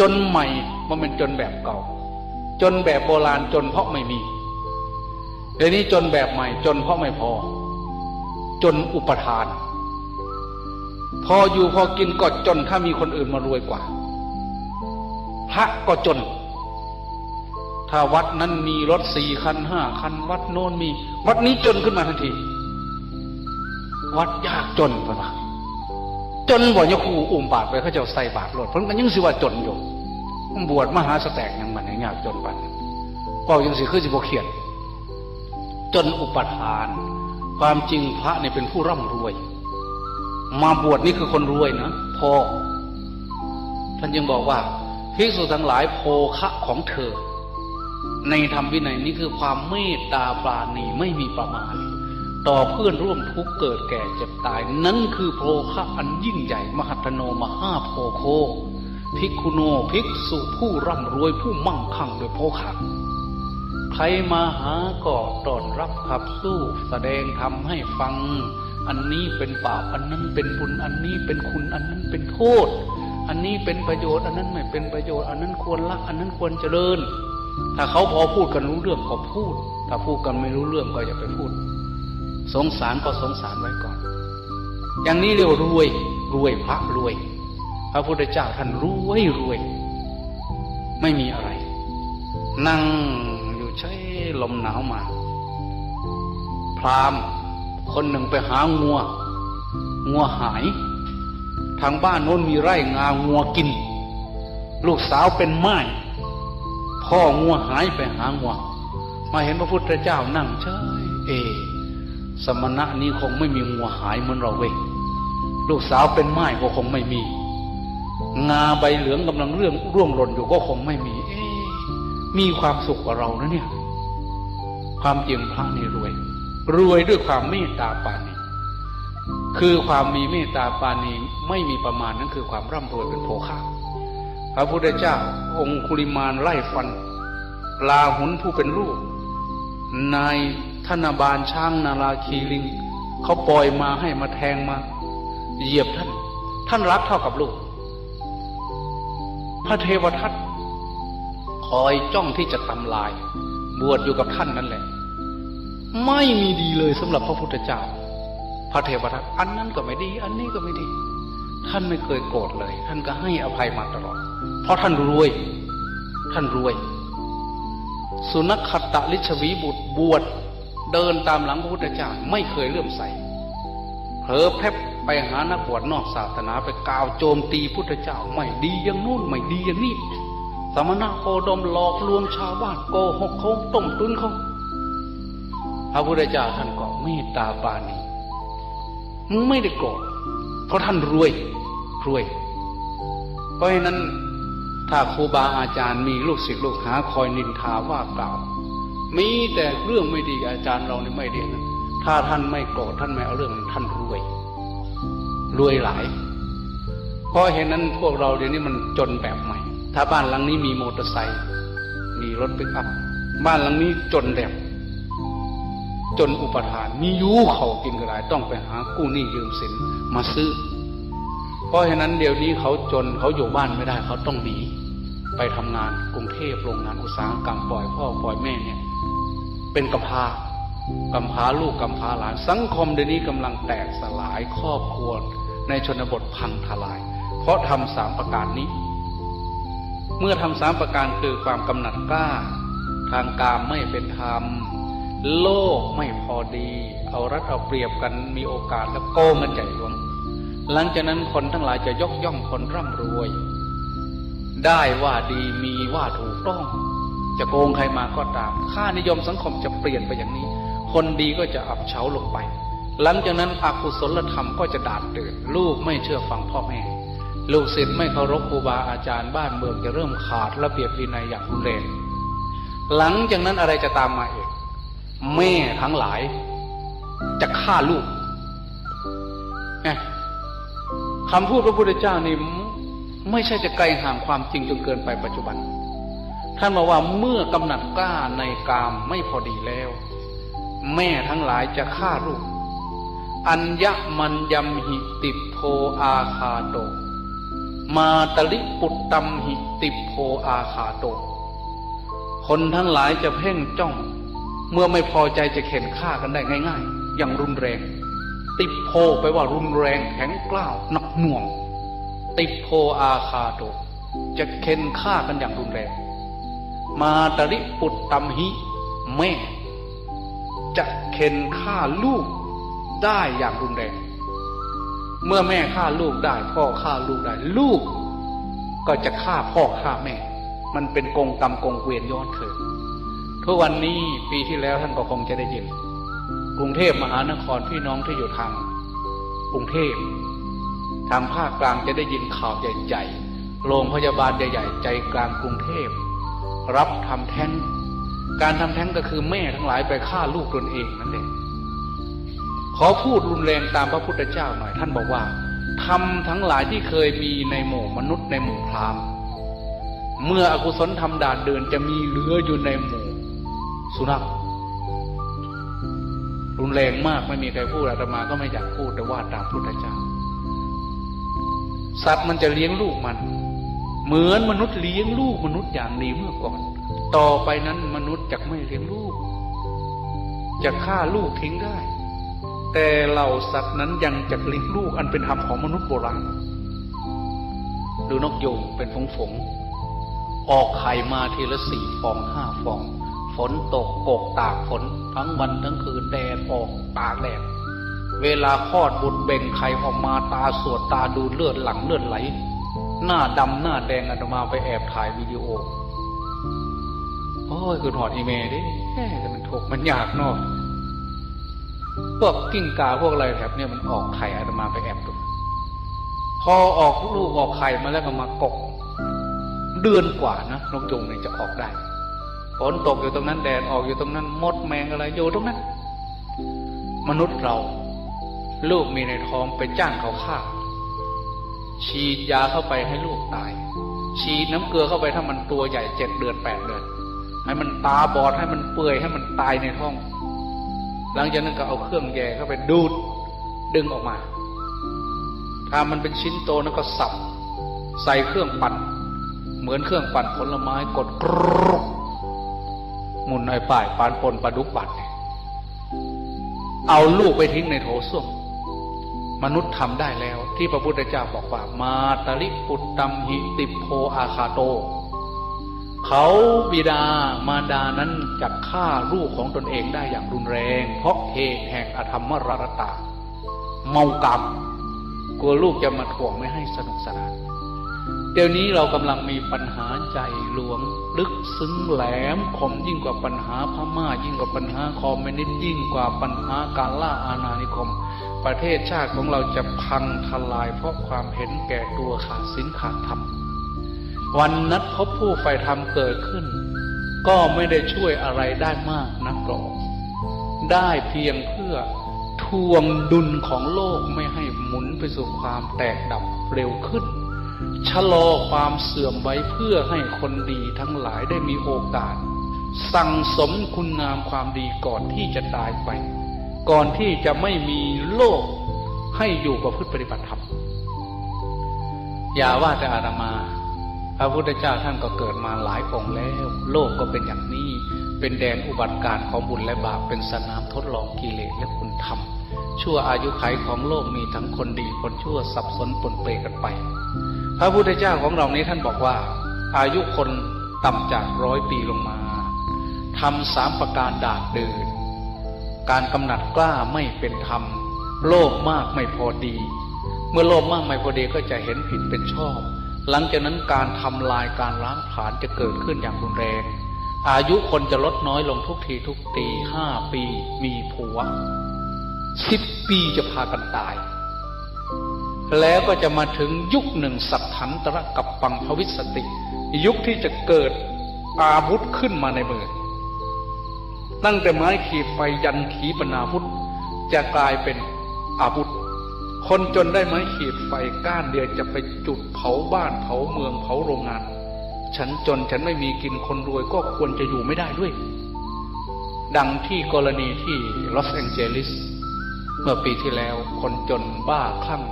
จนใหม่มันเป็นจนแบบเก่า จนแบบโบราณจนเพราะไม่มีเดี๋ยวนี้จนแบบใหม่ จนเพราะไม่พอ จนอุปทาน พออยู่พอกินก็จนถ้ามีคนอื่นมารวยกว่า พระก็จน ถ้าวัดนั้นมีรถสี่คันห้าคัน วัดโน้นมี วัดนี้จนขึ้นมาทันที วัดยากจนปะวะ จนบ่ยกคูอุ้มบาทไปเขาเจ้าใส่บาทรถเพราะมันยังสิว่าจนอยู่บวชมหาสแตกยังมันยังยากจนปันเป้ายังสิคือสิบเขียนจนอุปทาน ความจริงพระเนี่ยเป็นผู้ร่ำรวย มาบวชนี่คือคนรวยนะพอท่านยังบอกว่าภิกษุทั้งหลายโภคะของเธอ ในธรรมวินัยนี้คือความเมตตาปราณีไม่มีประมาณ ต่อเพื่อนร่วมทุกเกิดแก่เจ็บตาย นั่นคือโภคะอันยิ่งใหญ่มหัตโนมหาโพโค ภิกขุโนภิกษุผู้ร่ำรวยผู้มั่งคั่งโดยโภคะใครมาหาก็ต้อนรับขับสู้แสดงทำให้ฟัง อันนี้เป็นบาปอันนั้นเป็นบุญอันนี้เป็นคุณอันนั้นเป็นโทษ อันนี้เป็นประโยชน์ อันนั้นไม่เป็นประโยชน์อันนั้นควรละอันนั้นควรเจริญ ถ้าเขาพอพูดกันรู้เรื่องก็พูด ถ้าพูดกันไม่รู้เรื่องก็อย่าไปพูด สงสารก็สงสารไว้ก่อน อย่างนี้เรียกว่ารวย รวยพระรวย พระพุทธเจ้าท่านรวยรวย ไม่มีอะไร นั่งอยู่ใช้ลมหนาวมา พรามคนหนึ่งไปหางัว งัวหาย ทางบ้านโน้นมีไร่งางัวกิน ลูกสาวเป็นไม้พ่องัวหายไปหางัว มาเห็นพระพุทธเจ้านั่งเฉยเอ สมณะนี้คงไม่มีงัวหายเหมือนเราเว้ยลูกสาวเป็นไม้ก็คงไม่มี งาใบเหลืองกำลังเรื่องร่วงหล่นอยู่ก็คงไม่มีเอมีความสุขกว่าเรานะเนี่ย ความจริงพระนี่รวย รวยด้วยความเมตตาปาณีคือความมีเมตตาปาณีไม่มีประมาณนั้นคือความร่ำรวยเป็นโภคะพระพุทธเจ้า องคุลิมานไล่ฟันลาหุนผู้เป็นลูกนาย ธนบาลช้างนาราคีลิงเขาปล่อยมาให้มาแทงมา เหยียบท่าน ท่านรักเท่ากับลูก พระเทวทัตคอยจ้องที่จะทำลาย บวชอยู่กับท่านนั่นแหละ ไม่มีดีเลยสำหรับพระพุทธเจ้า พระเทวทัตอันนั้นก็ไม่ดี อันนี้ก็ไม่ดี ท่านไม่เคยโกรธเลย ท่านก็ให้อภัยมาตลอด เพราะท่านรวย ท่านรวย สุนัขตะลิชวีบุตรบวช เดินตามหลังพระพุทธเจ้าไม่เคยเลื่อมใสเผลอแพบไปหานักบวชนอกศาสนาไปกล่าวโจมตีพุทธเจ้าไม่ดีอย่างนู้นไม่ดีอย่างนี้สมณะโคดมหลอกลวงชาวบ้านโกหกเขาต้มตุนเขาพระพุทธเจ้าท่านก็เมตตาปาณีไม่ได้โกรธเพราะท่านรวยรวย เพราะฉะนั้นถ้าครูบาอาจารย์มีลูกศิษย์ลูกหาคอยนินทาว่ากล่าว มีแต่เรื่องไม่ดีอาจารย์เราเนี่ไม่ดีนะถ้าท่านไม่โกรธท่านไม่เอาเรื่องมันท่านรวย รวยหลาย เพราะเห็นนั้นพวกเราเดี๋ยวนี้มันจนแบบใหม่ ถ้าบ้านหลังนี้มีมอเตอร์ไซค์มีรถปิกอัพบ้านหลังนี้จนแบบจนอุปทานมียูเขากินกระไรต้องไปหากู้หนี้ยืมสินมาซื้อ เพราะฉะนั้นเดี๋ยวนี้เขาจนเขาอยู่บ้านไม่ได้เขาต้องหนีไปทำงานกรุงเทพโรงงานอุตสาหกรรมปล่อยพ่อปล่อยแม่เนี่ย เป็นกำพร้ากำพร้าลูกกำพร้าหลาน สังคมเดี๋ยวนี้กำลังแตกสลายครอบครัวในชนบทพังทลาย เพราะทำสามประการนี้ เมื่อทำสามประการคือความกำหนัดกล้า ทางกามไม่เป็นธรรม โลกไม่พอดี เอารัดเอาเปรียบกันมีโอกาสแล้วโกงกันใหญ่หลวง หลังจากนั้นคนทั้งหลายจะยกย่องคนร่ำรวย ได้ว่าดีมีว่าถูกต้อง จะโกงใครมาก็ตาม ค่านิยมสังคมจะเปลี่ยนไปอย่างนี้ คนดีก็จะอับเฉาลงไป หลังจากนั้นอกุศลธรรมก็จะดาดเดือดลูกไม่เชื่อฟังพ่อแม่ ลูกศิษย์ไม่เคารพครูบาอาจารย์บ้านเมืองจะเริ่มขาดระเบียบวินัยอย่างรุนแรงหลังจากนั้นอะไรจะตามมาเองแม่ทั้งหลาย จะฆ่าลูกคำพูดพระพุทธเจ้านี่ไม่ใช่จะไกลห่างความจริงจนเกินไปปัจจุบัน ท่านบอกว่าเมื่อกำหนัดกล้าในกามไม่พอดีแล้ว แม่ทั้งหลายจะฆ่าลูก อัญญมันยำหิติโพอาคาโต มาตลิปุตตัมหิติโพอาคาโต คนทั้งหลายจะเพ่งจ้อง เมื่อไม่พอใจจะเข็นฆ่ากันได้ง่าย ๆ อย่างรุนแรง ติโพไปว่ารุนแรงแข็งกล้าวหนักหน่วง ติโพอาคาโต จะเข็นฆ่ากันอย่างรุนแรง มาตริปุตตัมหิ แม่ จะเข็นฆ่าลูกได้อย่างรุนแรง เมื่อแม่ฆ่าลูกได้ พ่อฆ่าลูกได้ ลูก ก็จะฆ่าพ่อฆ่าแม่ มันเป็นกงกรรมกงเวียนย้อนเถิดทุกวันนี้ปีที่แล้วท่านก็คงจะได้ยิน กรุงเทพมหานครพี่น้องที่อยู่ทางกรุงเทพทางภาคกลางจะได้ยินข่าวใหญ่ๆโรงพยาบาลใหญ่ๆใจกลางกรุงเทพ รับทำแท้ง การทำแท้งก็คือแม่ทั้งหลายไปฆ่าลูกตนเองนั่นเองขอพูดรุนแรงตามพระพุทธเจ้าหน่อย ท่านบอกว่าทำทั้งหลายที่เคยมีในหมู่มนุษย์ในหมู่พราหมณ์เมื่ออกุศลทำดาดเดินจะมีเหลืออยู่ในหมู่ สุนัขรุนแรงมากไม่มีใครพูดอาตมาก็ไม่อยากพูดแต่ว่าตามพุทธเจ้า สัตว์มันจะเลี้ยงลูกมัน เหมือนมนุษย์เลี้ยงลูกมนุษย์อย่างดีเมื่อก่อน ต่อไปนั้นมนุษย์จะไม่เลี้ยงลูก จะฆ่าลูกทิ้งได้ แต่เหล่าสัตว์นั้นยังจะเลี้ยงลูกอันเป็นธรรมของมนุษย์โบราณดูนกยูงเป็นฝงฝงออกไข่มาทีละสี่ฟองห้าฟอง ฝนตกกกตากฝน ทั้งวันทั้งคืนแดดออกตากแดดเวลาคลอดบุตรเบ่งไข่ออกมาตาสวดตาดูเลือดหลังเลือดไหล หน้าดำหน้าแดงอาตมาไปแอบถ่ายวิดีโอ โอ้ยคือถอดอีเมลดิแค่มันถกมันยากเนาะพวกกิ้งกาพวกอะไรแบบเนี้ยมันออกไข่อาตมาไปแอบดูพอออกลูกออกไข่มาแล้วก็มากกเดือนกว่านะนกยุงเนี่ยจะออกได้ฝนตกอยู่ตรงนั้นแดดออกอยู่ตรงนั้นมดแมงอะไรอยู่ตรงนั้น มนุษย์เรา ลูกมีในท้องไปจ้างเขาฆ่า ฉีดยาเข้าไปให้ลูกตาย ฉีดน้ำเกลือเข้าไปถ้ามันตัวใหญ่เจ็ดเดือนแปดเดือน ให้มันตาบอดให้มันเปื่อยให้มันตายในท้อง หลังจากนั้นก็เอาเครื่องแย่เข้าไปดูดดึงออกมา ถ้ามันเป็นชิ้นโตนั้นก็สับ ใส่เครื่องปั่น เหมือนเครื่องปั่นผลไม้กดกรุกหมุนไอ้ป่ายปานปนปลาดุกบัดเอาลูกไปทิ้งในโถส้วม มนุษย์ทำได้แล้ว ที่พระพุทธเจ้าบอกว่ามาตลิปุตตัมหิติโพอาคาโต เขาบิดามารดานั้นจะฆ่าลูกของตนเองได้อย่างรุนแรง เพราะเหตุแห่งอธรรมรรตา เมากรรมกลัวลูกจะมาถ่วงไม่ให้สนุกสนานเดี๋ยวนี้เรากำลังมีปัญหาใจหลวง ลึกซึ้งแหลมคมยิ่งกว่าปัญหาพม่ายิ่งกว่าปัญหาคอมมิวนิสต์ยิ่งกว่าปัญหาการล่าอาณานิคม ประเทศชาติของเราจะพังทลายเพราะความเห็นแก่ตัวขาดศีลขาดธรรม วันนัดพบผู้ใฝ่ธรรมเกิดขึ้น ก็ไม่ได้ช่วยอะไรได้มากนักหรอก ได้เพียงเพื่อทวงดุลของโลกไม่ให้หมุนไปสู่ความแตกดับเร็วขึ้น ชะลอความเสื่อมไว้เพื่อให้คนดีทั้งหลายได้มีโอกาส สั่งสมคุณงามความดีก่อนที่จะตายไป ก่อนที่จะไม่มีโลกให้อยู่ประพฤติปฏิบัติธรรมอย่าว่าแต่อาตมาพระพุทธเจ้าท่านก็เกิดมาหลายองค์แล้ว โลกก็เป็นอย่างนี้ เป็นแดนอุบัติการของบุญและบาปเป็นสนามทดลองกิเลสและคุณธรรม ชั่วอายุไขของโลกมีทั้งคนดีคนชั่วสับสนปนเปกันไป พระพุทธเจ้าของเรานี้ท่านบอกว่า อายุคนต่ำจากร้อยปีลงมาทำสามประการดาดเดิน การกำหนัดกล้าไม่เป็นธรรม โลภมากไม่พอดี เมื่อโลภมากไม่พอดีก็จะเห็นผิดเป็นชอบ หลังจากนั้นการทำลายการล้างผลาญจะเกิดขึ้นอย่างรุนแรง อายุคนจะลดน้อยลงทุกทีทุกตีห้าปี มีผัวสิบปีจะพากันตาย แล้วก็จะมาถึงยุคหนึ่งสัตถันตระกับปังภวิสติ ยุคที่จะเกิดอาวุธขึ้นมาในมือ ตั้งแต่ไม้ขีดไฟยันขีปนาวุธ จะกลายเป็นอาวุธ คนจนได้ไม้ขีดไฟก้านเดียวจะไปจุดเผาบ้านเผาเมืองเผาโรงงาน ฉันจนฉันไม่มีกินคนรวยก็ควรจะอยู่ไม่ได้ด้วย ดังที่กรณีที่ลอสแองเจลิสเมื่อปีที่แล้วคนจนบ้าคลั่ง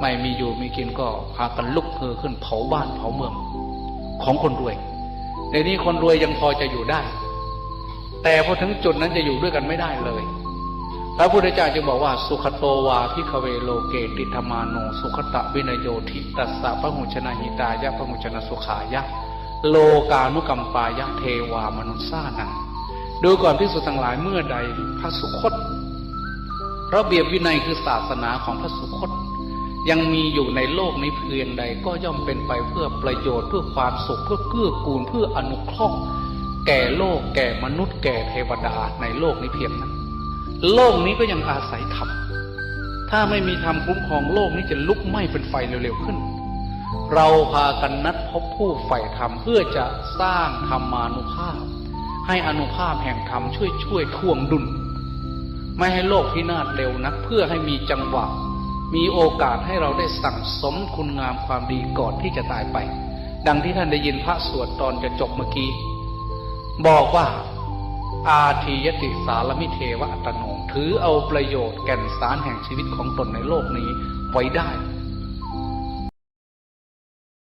ไม่มีอยู่มีกินก็พากันลุกเฮือขึ้นเผาบ้านเผาเมือง ของคนรวยในนี้คนรวยยังพอจะอยู่ได้ แต่พอถึงจุดนั้นจะอยู่ด้วยกันไม่ได้เลย พระพุทธเจ้าจึงบอกว่า สุขโตวาพิคเวโลเกติธรรมาโนสุขตะวินโยธิตัสสะพระหุชนะหิตายะพระหุชนะสุขายะ โลกานุกัมปายะเทวามนุษย์สานังดูก่อนพิสุทั้งหลายเมื่อใดพระสุคตระเบียบวินัยคือศาสนาของพระสุคต ยังมีอยู่ในโลกนี้เพียงใดก็ย่อมเป็นไปเพื่อประโยชน์เพื่อความสุขเพื่อเกื้อกูลเพื่ออนุเคราะห์ แก่โลก แก่มนุษย์ แก่เทวดาในโลกนี้เพียงนั้นโลกนี้ก็ยังอาศัยธรรมถ้าไม่มีธรรมคุ้มครองโลกนี้จะลุกไหม้เป็นไฟเร็วๆขึ้น เราพากันนัดพบผู้ใฝ่ธรรมเพื่อจะสร้างธรรมานุภาพ ให้อนุภาพแห่งธรรมช่วยช่วยท่วงดุล ไม่ให้โลกพินาศเร็วนักเพื่อให้มีจังหวะ มีโอกาสให้เราได้สั่งสมคุณงามความดีก่อนที่จะตายไป ดังที่ท่านได้ยินพระสวดตอนจะจบเมื่อกี้ บอกว่าอาทียติสารมิเทวะอัตโนถือเอาประโยชน์แก่นสารแห่งชีวิตของตนในโลกนี้ไว้ได้